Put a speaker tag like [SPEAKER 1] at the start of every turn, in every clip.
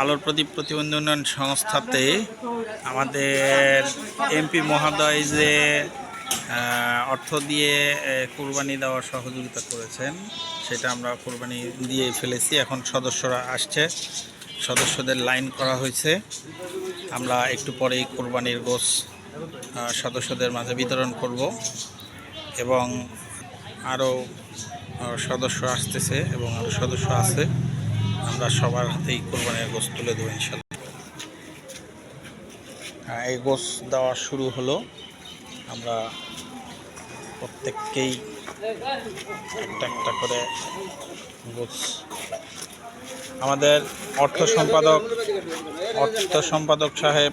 [SPEAKER 1] আলোর প্রদীপ প্রতিবন্ধী উন্নয়ন সংস্থাতে আমাদের এমপি মহোদয় যে অর্থ দিয়ে কোরবানি দেওয়ার সহযোগিতা করেছেন, সেটা আমরা কোরবানি দিয়ে ফেলেছি। এখন সদস্যরা আসছে। সদস্যদের লাইন করা হয়েছে। আমরা একটু পরেই কোরবানির গোস সদস্যদের মাঝে বিতরণ করব এবং আরও সদস্য আসতেছে এবং আরও সদস্য আছে। আমরা সবার হাতেই কোরবানির গোস তুলে দেবো ইনশাল্লাহ হ্যাঁ, এই গোস দেওয়া শুরু হলো। আমরা প্রত্যেককেই একটা একটা করে গোস আমাদের অর্থ সম্পাদক অর্থ সম্পাদক সাহেব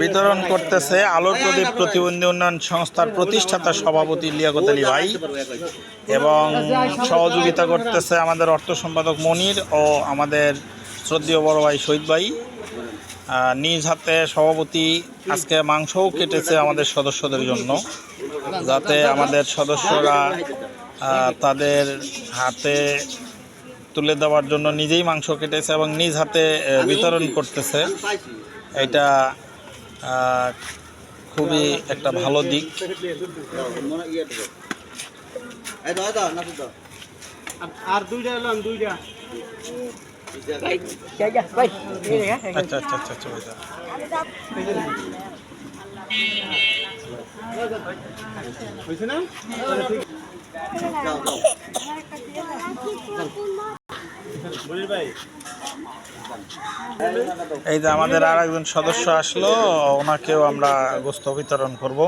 [SPEAKER 1] বিতরণ করতেছে আলোর প্রদীপ প্রতিবন্ধী উন্নয়ন সংস্থার প্রতিষ্ঠাতা সভাপতি লিয়াকত আলী ভাই এবং সহযোগিতা করতেছে আমাদের অর্থ সম্পাদক মনির ও আমাদের শ্রদ্ধেয় বড় ভাই শহীদ ভাই। নিজ হাতে সভাপতি আজকে মাংসও কেটেছে আমাদের সদস্যদের জন্য, যাতে আমাদের সদস্যরা তাদের হাতে তুলে দেওয়ার জন্য নিজেই মাংস কেটেছে এবং নিজ হাতে বিতরণ করতেছে। এটা খুবই একটা ভালো দিক।
[SPEAKER 2] আর- আর দুইটা এলাম দুইটা।
[SPEAKER 1] আচ্ছা আচ্ছা আচ্ছা আচ্ছা
[SPEAKER 2] হয়েছে না?
[SPEAKER 1] এই যে আমাদের আর একজন সদস্য আসলো ওনাকেও আমরা গোস্ত বিতরণ করব।